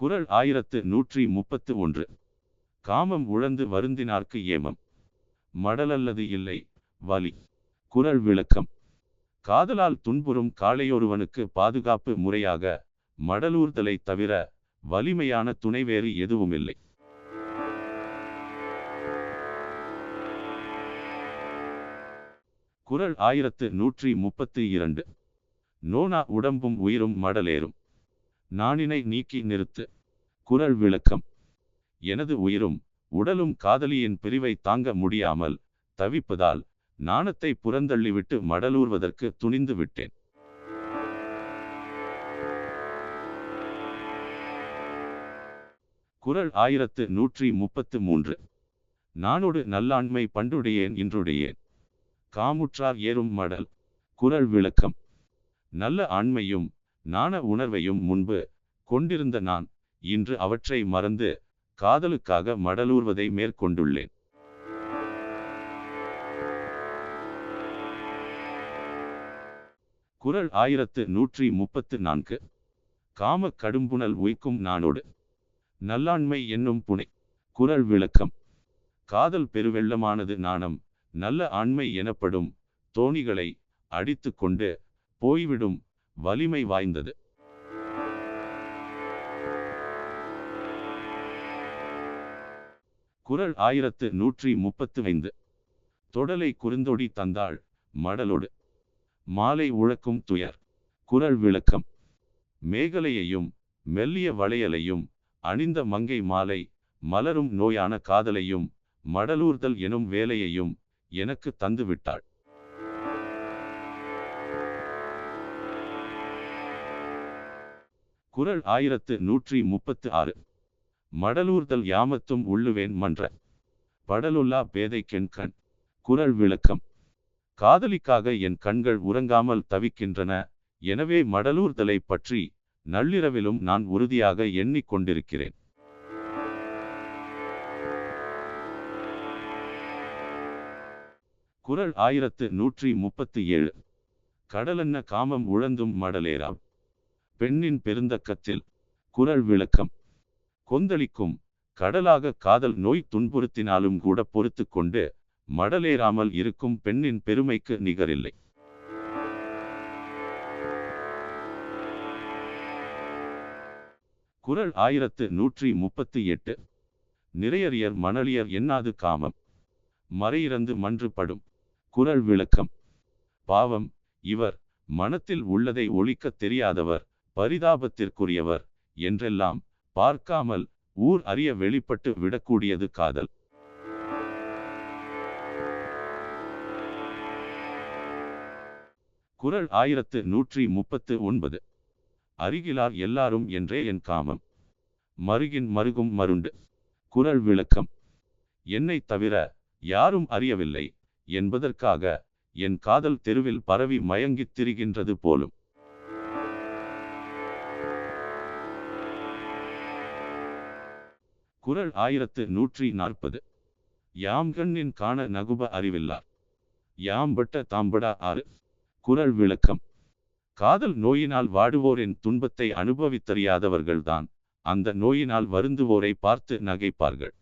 குறள் ஆயிரத்து நூற்றி முப்பத்து ஒன்று. காமம் உழந்து வருந்தினார்க்கு ஏமம். மடலல்லது இல்லை வலி. குறள் விளக்கம். காதலால் துன்புறும் காளையொருவனுக்கு பாதுகாப்பு முறையாக மடலூர்தலை தவிர வலிமையான துணை வேறு எதுவுமில்லை. குறள் ஆயிரத்து நூற்றி முப்பத்து இரண்டு. நோனா உடம்பும் உயிரும் மடலேறும். நாணினை நீக்கி நிறுத்து. குரல் விளக்கம். எனது உயிரும் உடலும் காதலியின் பிரிவை தாங்க முடியாமல் தவிப்பதால் நாணத்தை புறந்தள்ளிவிட்டு மடலூர்வதற்கு துணிந்து விட்டேன். குறள் ஆயிரத்து நூற்றி முப்பத்து மூன்று. நானோடு நல்லாண்மை பண்டுடையேன் இன்றுடையேன். காமுற்றார் ஏறும் மடல். குறள் விளக்கம். நல்ல ஆண்மையும் நாண உணர்வையும் முன்பு கொண்டிருந்த நான் இன்று அவற்றை மறந்து காதலுக்காக மடலூர்வதை மேற்கொண்டுள்ளேன். குறள் ஆயிரத்து நூற்றி முப்பத்து நான்கு. காம கடும்புணல் உய்க்கும் நானோடு. நல்லாண்மை என்னும் புனை. குறள் விளக்கம். காதல் பெருவெள்ளமானது நாணம். நல்ல ஆண்மை எனப்படும் தோணிகளை அடித்து கொண்டு போய்விடும் வலிமை வாய்ந்தது. குறள் ஆயிரத்து நூற்றி முப்பத்து ஐந்து தொடலை குறுந்தொடி தந்தாள் மடலோடு. மாலை உழக்கும் துயர். குறள் விளக்கம். மேகலையையும் மெல்லிய வளையலையும் அணிந்த மங்கை மாலை மலரும் நோயான காதலையும் மடலூர்தல் எனும் வேலையையும் எனக்கு தந்துவிட்டாள். குரல் ஆயிரத்து நூற்றி முப்பத்து ஆறு மடலூர்தல் யாமத்தும் உள்ளுவேன் மன்ற. படலுல்லா பேதைக்கென் கண். குரல் விளக்கம். காதலிக்காக என் கண்கள் உறங்காமல் தவிக்கின்றன. எனவே மடலூர்தலை பற்றி நள்ளிரவிலும் நான் உறுதியாக எண்ணிக்கொண்டிருக்கிறேன் குறள் ஆயிரத்து நூற்றி முப்பத்தி ஏழு. கடலென்ன காமம் உழந்தும் மடலேராம். பெண்ணின் பெருந்தக்கத்தில் குரல் விளக்கம். கொந்தளிக்கும் கடலாக காதல் நோய் துன்புறுத்தினாலும் கூட பொறுத்து கொண்டு மடலேறாமல் இருக்கும் பெண்ணின் பெருமைக்கு நிகரில்லை. குறள் ஆயிரத்து நூற்றி முப்பத்தி எட்டு. நிறையறியர் மணலியர் எண்ணாது காமம்? மறையிறந்து மன்று படும் விளக்கம். பாவம் இவர் மனத்தில் உள்ளதை ஒழிக்கத் தெரியாதவர். பரிதாபத்திற்குரியவர் என்றெல்லாம் பார்க்காமல் ஊர் அறிய வெளிப்பட்டு விடக்கூடியது காதல். குறள் ஆயிரத்து நூற்றி முப்பத்து ஒன்பது. அருகிலார் எல்லாரும் என்றே என் காமம். மருகின் மருகும் மருண்டு. குரல் விளக்கம். என்னை தவிர யாரும் அறியவில்லை என்பதற்காக என் காதல் தெருவில் பரவி மயங்கித் திரிகின்றது போலும். குரல் ஆயிரத்து நூற்றி நாற்பது. யாம் கண்ணின் காண நகுப அறிவில்லார். யாம் பட்ட தாம்படா ஆறு. குரல் விளக்கம். காதல் நோயினால் வாடுவோரின் துன்பத்தை அனுபவித்தறியாதவர்கள்தான். அந்த நோயினால் வருந்துவோரை பார்த்து நகைப்பார்கள்.